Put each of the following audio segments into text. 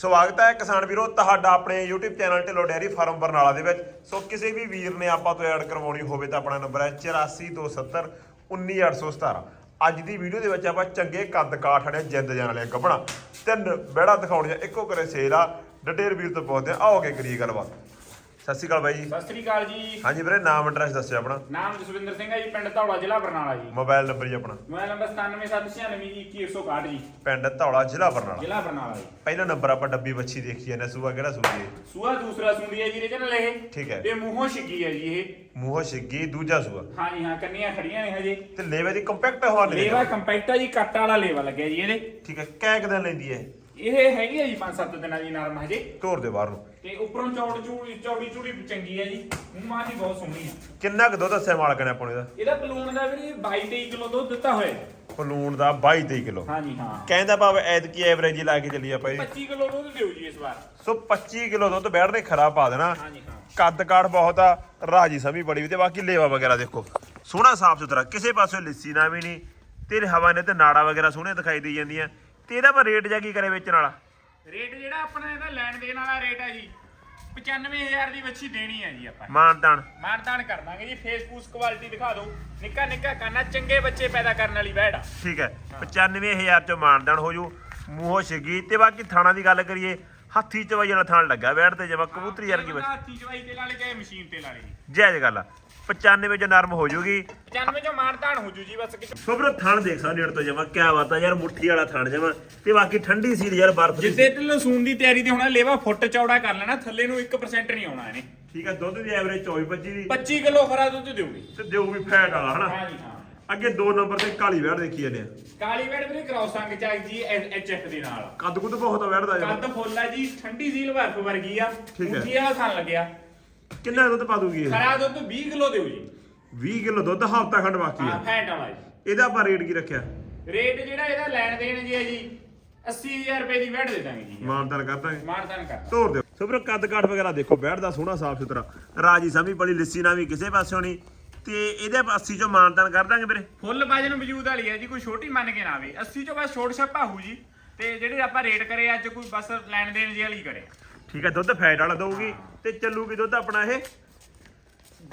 ਸਵਾਗਤ ਹੈ ਕਿਸਾਨ ਵੀਰੋ, ਤੁਹਾਡਾ ਆਪਣੇ YouTube channel Dhillon dairy farm Barnala ਦੇ ਵਿੱਚ। ਸੋ ਕਿਸੇ ਵੀ ਵੀਰ ਨੇ ਆਪਾਂ ਤੋਂ ਐਡ ਕਰਵਾਉਣੀ ਹੋਵੇ ਤਾਂ ਆਪਣਾ ਨੰਬਰ ਹੈ 8427 19817 ਅੱਜ ਦੀ ਵੀਡੀਓ ਦੇ ਵਿੱਚ ਆਪਾਂ ਚੰਗੇ ਕੱਦ ਕਾਠ ਵਾਲੇ ਜਿੰਦ ਜਾਣ ਵਾਲੇ ਗੱਬਣਾ ਤਿੰਨ ਬਹਿੜਾ ਦਿਖਾਉਣੀਆਂ, ਇੱਕੋ ਕਰੇ ਸੇਲ ਆ। ਡਟੇਰ ਵੀਰ ਤੋਂ ਪੁੱਛਦੇ ਆ ਆਓਗੇ ਕਰੀਏ ਗੱਲਬਾਤ। ਸਤਿ ਸ਼੍ਰੀ ਅਕਾਲ ਬਾਈ ਜੀ। ਸਤਿ ਸ੍ਰੀ ਅਕਾਲ ਜੀ। ਹਾਂਜੀ ਵੀਰੇ ਨਾਮ ਐਡਰੈਸ ਦੱਸਿਓ ਆਪਣਾ। ਨਾਮ ਜਸਵਿੰਦਰ ਸਿੰਘ ਹੈ ਜੀ ਪਿੰਡ ਧੌਲਾ ਜ਼ਿਲ੍ਹਾ ਬਰਨਾਲਾ ਜੀ। ਮੋਬਾਈਲ ਨੰਬਰ ਜੀ ਆਪਣਾ। ਮੋਬਾਈਲ ਨੰਬਰ 9776921161 ਜੀ ਪਿੰਡ ਧੌਲਾ ਜ਼ਿਲ੍ਹਾ ਬਰਨਾਲਾ। ਜ਼ਿਲ੍ਹਾ ਬਰਨਾਲਾ ਜੀ। ਪਹਿਲਾ ਨੰਬਰ ਆਪਾਂ ਡੱਬੀ ਬੱਚੀ ਦੇਖੀ ਜਾਂਦੇ ਸੂਆ ਕਿਹੜਾ ਸੂਈ ਹੈ ਸੂਆ ਦੂਸਰਾ ਸੁੰਦੀ ਹੈ ਜੀ ਰੀਜਨਲ ਇਹ। ਠੀਕ ਹੈ। ਤੇ ਮੂੰਹੋਂ ਛਿੱਗੀ ਹੈ ਜੀ ਇਹ। ਮੂੰਹੋਂ ਛਿੱਗੀ ਦੂਜਾ ਸੂਆ। ਹਾਂ ਜੀ ਹਾਂ ਕੰਨੀਆਂ ਖੜੀਆਂ ਨੇ ਹਜੇ। ਤੇ ਲੇਵੇ ਦੀ ਕੰਪੈਕਟ ਹਵਾਲੇ ਲੇਵਾ। ਕੰਪੈਕਟ ਆ ਜੀ ਕੱਟ ਵਾਲਾ ਲੇਵਾ ਲੱਗਿਆ ਜੀ ਇਹਦੇ। ਠੀਕ ਹੈ ਕੈ ਦਿਨ ਲੈਂਦੀ ਹੈ। ਇਹ ਹੈਗੀ ਹੈ ਜੀ 5-7 ਦਿਨਾਂ ਦੀ ਨਰਮ ਹਜੇ। ਤੋਰ ਦੇ ਬਾਹਰ ਨੂੰ। ਤੇ ਉੱਪਰੋਂ ਚੌੜ ਚੂੜੀ ਚੌੜੀ ਚੂੜੀ ਚੰਗੀ ਹੈ ਜੀ। ਮਾਂ ਦੀ ਬਹੁਤ ਸੋਹਣੀ ਹੈ ਕਿੰਨਾ ਕੁ ਦੁੱਧ ਦੱਸਿਆ ਮਾਲਕ ਨੇ ਆਪਾਂ ਨੂੰ ਇਹਦਾ ਬਲੂਨ ਦਾ ਵੀਰੇ 22-23 ਕਿਲੋ ਦੁੱਧ ਦਿੱਤਾ ਹੋਇਆ। ਹੈ। ਪਲੂਣ ਦਾ 22 23 ਕਿਲੋ। ਹਾਂ ਜੀ ਹਾਂ। ਕਹਿੰਦਾ ਭਾਵ ਐਦ ਕੀ ਐਵਰੇਜ ਹੀ ਲਾ ਕੇ ਚੱਲੀ ਆਪਾਂ ਇਹ। 25 ਕਿਲੋ ਦੁੱਧ ਦਿਓ ਜੀ ਇਸ ਵਾਰ। ਸੋ 25 ਕਿਲੋ ਦੁੱਧ ਬੈਠ ਨੇ ਖਰਾ ਪਾ ਦੇਣਾ। ਹਾਂ ਜੀ ਹਾਂ। ਕੱਦ ਕਾਠ ਬਹੁਤ ਆ ਰਾਜੀ ਸਮੀ ਬੜੀ ਵੀ ਤੇ ਬਾਕੀ ਲੇਵਾ ਵਗੈਰਾ ਦੇਖੋ। ਸੋਹਣਾ ਸਾਫ਼ ਸੁਥਰਾ ਕਿਸੇ ਪਾਸੇ ਲਿੱਸੀ ਨਾ ਵੀ ਨਹੀਂ। ਤੇ ਹਵਾ ਨੇ ਤੇ ਨਾੜਾ ਵਗੈਰਾ ਸੋਹਣੇ ਦਿਖਾਈ ਦੇ ਜਾਂਦੀਆਂ। ਤੇ ਇਹਦਾ ਪਰ ਰੇਟ ਜਾ ਕੀ ਕਰੇ ਵੇਚਣ ਵਾਲਾ? ਰੇਟ ਜਿਹੜਾ ਆਪਣਾ ਇਹਦਾ ਲੈਣ ਦੇਣ ਵਾਲਾ ਰੇਟ ਹੈ ਜੀ 95000 ਦੀ ਵੱਛੀ ਦੇਣੀ ਹੈ ਜੀ ਆਪਾਂ। ਮਾਨਤਾਨ। ਮਾਨਤਾਨ ਕਰ ਦਾਂਗੇ ਜੀ ਫੇਸ ਫੂਸ ਕੁਆਲਿਟੀ ਦਿਖਾ ਦਿਓ। ਨਿੱਕਾ ਨਿੱਕਾ ਕਾਨਾ ਚੰਗੇ ਬੱਚੇ ਪੈਦਾ ਕਰਨ ਵਾਲੀ ਬੈੜ ਆ। ਠੀਕ ਹੈ 95000 ਚੋਂ ਮਾਨਦਾਨ ਹੋ ਜੂ। ਮੂੰਹੋਂ ਛਿੱਗੀ ਤੇ ਬਾਕੀ ਥਾਣਾ ਦੀ ਗੱਲ ਕਰੀਏ ਹੱਥੀ ਚਵਾਈ ਵਾਲਾ ਥਾਣ ਲੱਗਾ ਬੈਠ ਤੇ ਜਮਾ ਕਬੂਤਰੀ ਵਰਗੀ ਬਸ ਹੱਥੀ ਚਵਾਈ ਤੇ ਲਾਲੇ ਚਾਹੇ ਮਸ਼ੀਨ ਤੇ ਲਾਲੇ ਜੀ। ਜਾਇਜ਼ ਗੱਲ ਆ। 95 ਚ ਨਰਮ ਹੋ ਜੂਗੀ। 95 ਚੋਂ ਮਾਨਤਾਨ ਹੋ ਜੂ ਜੀ ਬਸ ਕਿ ਸੋਬਰ ਥਣ ਦੇਖ ਸਕਦੇ ਨੇੜ ਤੋਂ ਜਮਾ ਕਿਆ ਬਾਤ ਆ ਯਾਰ ਮੁੱਠੀ ਵਾਲਾ ਥਣ ਜਮਾ। ਤੇ ਬਾਕੀ ਠੰਡੀ ਸੀ ਯਾਰ ਬਰਫ਼ ਦੀ ਜਿੱਦੇ ਢਿੱਲੋਂ ਸੂਣ ਦੀ ਤਿਆਰੀ ਤੇ ਹੋਣਾ ਲੇਵਾ ਫੁੱਟ ਚੌੜਾ ਕਰ ਲੈਣਾ ਥੱਲੇ ਨੂੰ 1% ਨਹੀਂ ਆਉਣਾ ਇਹਨੇ। ਠੀਕ ਹੈ ਦੁੱਧ ਦੀ ਐਵਰੇਜ 24 25 ਦੀ। 25 ਕਿਲੋ ਖਰਾ ਦੁੱਧ ਦਿਓਗੀ। ਤੇ ਦਿਓ ਵੀ ਫੈਟ ਵਾਲਾ ਹਨਾ? ਹਾਂ ਜੀ ਹਾਂ। ਅੱਗੇ 2 ਨੰਬਰ ਤੇ ਕਾਲੀ ਵੈੜ ਦੇਖੀ ਜਾਂਦੇ ਆ। ਕਾਲੀ ਬੈੜ ਵੀਰੇ ਕਰਾਉ ਸੰਗ ਚਾਈ ਜੀ ਐਚਐਫ ਦੇ ਨਾਲ। ਕੱਦ ਕੁੱਦ ਬਹੁਤ ਆ ਵੈੜ ਦਾ ਜਮਾਂ। ਕੱਦ ਫੁੱਲ ਆ ਜੀ ਠੰਡੀ ਸੀਲ ਬਰਫ ਵਰਗੀ ਆ। ਠੀਕ ਹੈ। ਵਾਲਾ ਖਾਣ ਲੱਗਿਆ। ਕਿੰਨਾ ਦੁੱਧ ਪਾ ਦੂਗੀ ਇਹ? ਖਰਾ ਦੁੱਧ 20 ਕਿਲੋ ਦਿਓ ਜੀ। 20 ਕਿਲੋ ਦੁੱਧ ਹਫ਼ਤਾ ਖੰਡ ਬਾਕੀ ਹਾਂ ਫੈਟ ਵਾਲਾ ਜੀ। ਇਹਦਾ ਆਪਾਂ ਰੇਟ ਕੀ ਰੱਖਿਆ? ਰੇਟ ਜਿਹੜਾ ਇਹਦਾ ਲੈਣ ਦੇਣ ਜੀ ਹੈ ਜੀ 80000 ਰੁਪਏ ਦੀ ਵੈਟ ਦੇ ਦਾਂਗੇ ਜੀ। ਮਾਨਦਾਨ ਕਰ ਦਾਂਗੇ ਮਾਨਦਾਨ ਕਰ ਤੋੜ ਦਿਓ। ਸੋ ਵੀਰੋ ਕੱਦ ਕਾਠ ਵਗੈਰਾ ਦੇਖੋ ਬੈਠ ਦਾ ਸੋਹਣਾ ਸਾਫ਼ ਸੁਥਰਾ। ਰਾਜੀ ਸਮੀ ਬੜੀ ਲਿੱਸੀ ਨਾ ਵੀ ਕਿਸੇ ਪਾਸਿਓਂ ਨਹੀਂ ਤੇ ਇਹਦੇ 80 ਚੋਂ ਮਾਨਦਾਨ ਕਰ ਦਾਂਗੇ ਵੀਰੇ। ਫੁੱਲ ਵਜਨ ਵਜੂਦ ਵਾਲੀ ਹੈ ਜੀ ਕੋਈ ਛੋਟੀ ਮੰਨ ਕੇ ਨਾ ਆਵੇ। 80 ਚੋਂ ਬਸ ਛੋਟ ਛੱਪਾ ਹੋਊ ਜੀ। ਤੇ ਜਿਹੜੇ ਆਪਾਂ ਰੇਟ ਕਰੇ ਅੱਜ ਕੋਈ ਬਸ ਲੈਣ ਦੇਣ ਜੀ ਵਾਲੀ ਕਰੇ। ਠੀਕ ਹੈ ਦੁੱਧ ਫੈਟ ਵਾਲਾ ਦਊਗੀ ਤੇ ਚੱਲੂਗੀ ਦੁੱਧ ਆਪਣਾ ਇਹ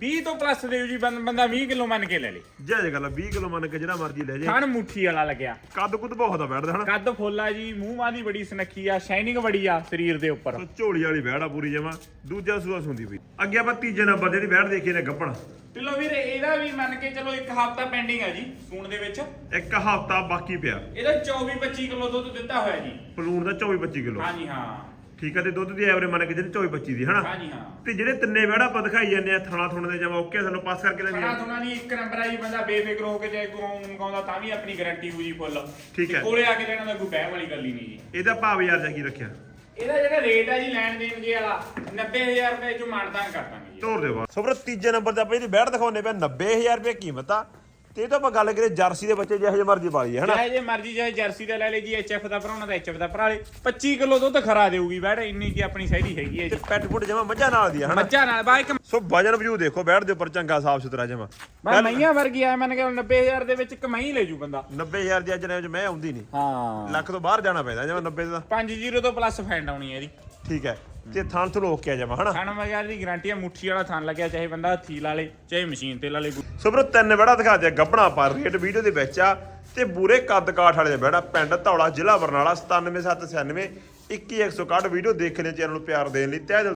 20 ਤੋਂ ਪਲੱਸ ਦਿਓ ਜੀ ਬੰਦ- ਬੰਦਾ 20 ਕਿਲੋ ਮੰਨ ਕੇ ਲੈ ਲੇ। ਜੇ ਗੱਲ ਆ, 20 ਕਿਲੋ ਮੰਨ ਕੇ ਜਿਹੜਾ ਮਰਜ਼ੀ ਲੈ ਜੇ। ਖਾਣ ਮੁੱਠੀ ਵਾਲਾ ਲੱਗਿਆ। ਕੱਦ ਕੁੱਦ ਬਹੁਤ ਆ ਬੈਠਦਾ ਹਨਾ? ਕੱਦ ਫੁੱਲ ਜੀ ਮੂੰਹ ਮਾਂ ਦੀ ਬੜੀ ਸੁਨੱਖੀ ਆ ਸ਼ਾਈਨਿੰਗ ਬੜੀ ਆ ਸਰੀਰ ਦੇ ਉੱਪਰ। ਸੋ ਝੋਲੀ ਵਾਲੀ ਬੈੜ ਆ ਪੂਰੀ ਜਮਾ ਦੂਜਾ ਸੂਆ ਸੁੰਦੀ ਪਈ। ਅੱਗੇ ਆਪਾਂ ਤੀਜੇ ਨੰਬਰ ਜਿਹੜੀ ਬੈੜ ਦੇਖੀ ਨੇ ਗੱਪਣ। ਚਲੋ ਵੀਰੇ ਇਹਦਾ ਵੀ ਮੰਨ ਕੇ ਚਲੋ ਇੱਕ ਹਫਤਾ ਪੈਂਡਿੰਗ ਆ ਜੀ ਸੂਣ ਦੇ ਵਿੱਚ। ਇੱਕ ਹਫ਼ਤਾ ਬਾਕੀ ਪਿਆ। ਇਹਦਾ 24 25 ਕਿਲੋ ਦੁੱਧ ਦਿੱਤਾ ਹੋਇਆ ਜੀ। ਪਲੂਣ ਦਾ 24 25 ਕਿਲੋ। ਹਾਂਜੀ ਹਾਂ। ਠੀਕ ਹੈ ਤੇ ਦੁੱਧ ਦੀ ਐਵਰੇਜ ਮੰਨ ਕੇ ਜਿਹੜੀ 24 25 ਦੀ ਹਨਾ? ਹਾਂਜੀ ਹਾਂ। ਤੇ ਜਿਹੜੇ ਤਿੰਨੇ ਬੈੜਾ ਆਪਾਂ ਦਿਖਾਈ ਜਾਂਦੇ ਆ ਥਣਾ ਥੁਣਾ ਦੇ ਜਮਾ ਓਕੇ ਸਾਨੂੰ ਪਾਸ ਕਰਕੇ ਲੈ ਖੜਾ ਥੋੜਾ ਨਹੀਂ ਇੱਕ ਨੰਬਰ ਆ ਜੀ ਬੰਦਾ ਬੇਫਿਕਰ ਹੋ ਕੇ ਜੇ ਕੋਈ ਮੰਗਾਉਂਦਾ ਤਾਂ ਵੀ ਆਪਣੀ ਗਾਰੰਟੀ ਜੀ ਫੁੱਲ ਠੀਕ ਹੈ। ਕੋਲੇ ਆ ਕੇ ਦੇਣਾ ਦਾ ਕੋਈ ਬਹਿਮ ਵਾਲੀ ਗੱਲ ਹੀ ਨਹੀਂ ਜੀ। ਇਹਦਾ ਭਾਵ ਯਾਰ ਜਾ ਕੀ ਰੱਖਿਆ? ਇਹਦਾ ਜਿਹੜਾ ਰੇਟ ਹੈ ਜੀ ਲੈਣ ਦੇਣ ਜੇ ਵਾਲਾ 90000 ਰੁਪਏ ਚੋਂ ਮਾਨਦਾਨ ਕਰ ਦਾਂਗੇ ਜੀ। ਤੋਰ ਦੇ ਬਾਅਦ ਸੋ ਵੀਰੋ ਤੀਜੇ ਨੰਬਰ ਤੇ ਆਪਾਂ ਇਹਦੀ ਬੈੜ ਦਿਖਾਉਨੇ ਪਿਆ 90000 ਰੁਪਏ ਕੀਮਤ ਆ। ਤੇ ਇਹ ਤਾਂ ਆਪਾਂ ਗੱਲ ਕਰੀਏ ਜਰਸੀ ਦੇ ਬੱਚੇ ਜਿਹੋ ਜਿਹੇ ਮਰਜ਼ੀ ਪਾਲੀਏ ਹਨਾ? ਚਾਹੇ ਜੇ ਮਰਜ਼ੀ ਚਾਹੇ ਜਰਸੀ ਦਾ ਲੈ ਲੈ ਜੀ ਐਚਐਫ ਦਾ ਭਰਾਉਣਾ ਦਾ ਐਚਐਫ ਦਾ ਭਰਾ ਲੈ। 25 ਕਿਲੋ ਦੁੱਧ ਖਰਾ ਦੇਊਗੀ ਬੈੜ ਇੰਨੀ ਕੀ ਆਪਣੀ ਸਹੀ ਹੈਗੀ ਹੈ ਤੇ ਜੀ। ਪੈਟ ਪੁੱਟ ਜਮਾ ਮੱਝਾਂ ਨਾਲ ਦੀ ਆ ਹਨਾ? ਮੱਝਾਂ ਨਾਲ ਇੱਕ ਸੋ ਵਜਨ ਵਜੂ ਦੇਖੋ ਬੈੜ ਦੇ ਉੱਪਰ ਚੰਗਾ ਸਾਫ਼ ਸੁਥਰਾ ਜਮਾ। ਮੈਂ ਮਈਆਂ ਵਰਗੀ ਆ ਮੰਨ ਕੇ 90000 ਦੇ ਵਿੱਚ ਕਮਾਈ ਲੈ ਜੂ ਬੰਦਾ। 90000 ਦੀ ਅੱਜ ਨੇ ਮੈਂ ਆਉਂਦੀ ਨਹੀਂ ਹਾਂ। ਲੱਖ ਤੋਂ ਬਾਹਰ ਜਾਣਾ ਪੈਂਦਾ ਜਮਾ 90 ਦਾ। 50 ਤੋਂ ਪਲੱਸ ਫੈਂਡ ਆਉਣੀ ਹੈ ਇਹਦੀ। ਠੀਕ ਹੈ ਤੇ ਥਾਂ ਤੋਂ ਰੋਕ ਕੇ ਜਮਾ ਹਨਾ? ਖਾਣਾ ਵਗੈਰਾ ਦੀ ਗਾਰੰਟੀ ਹੈ ਮੁੱਠੀ ਵਾਲਾ ਥਾਨ ਲੱਗਿਆ ਚਾਹੇ ਬੰਦਾ ਹੱਥੀ ਲਾ ਲੇ ਚਾਹੇ ਮਸ਼ੀਨ ਤੇ ਲਾ ਲੇ ਸੋ ਵੀਰੋ ਤਿੰਨ ਬੜਾ ਦਿਖਾ ਦਿਆ ਗੱਬਣਾ ਪਰ ਰੇਟ ਵੀਡੀਓ ਦੇ ਵਿੱਚ ਆ ਤੇ ਬੂਰੇ ਕੱਦ ਕਾਠ ਵਾਲੇ ਦੇ ਬੜਾ ਪਿੰਡ ਧੌਲਾ ਜ਼ਿਲ੍ਹਾ ਬਰਨਾਲਾ 97796 21161 ਵੀਡੀਓ ਦੇਖਣ ਲਈ ਚੈਨਲ ਨੂੰ ਪਿਆਰ ਦੇਣ ਲਈ ਤਹਿ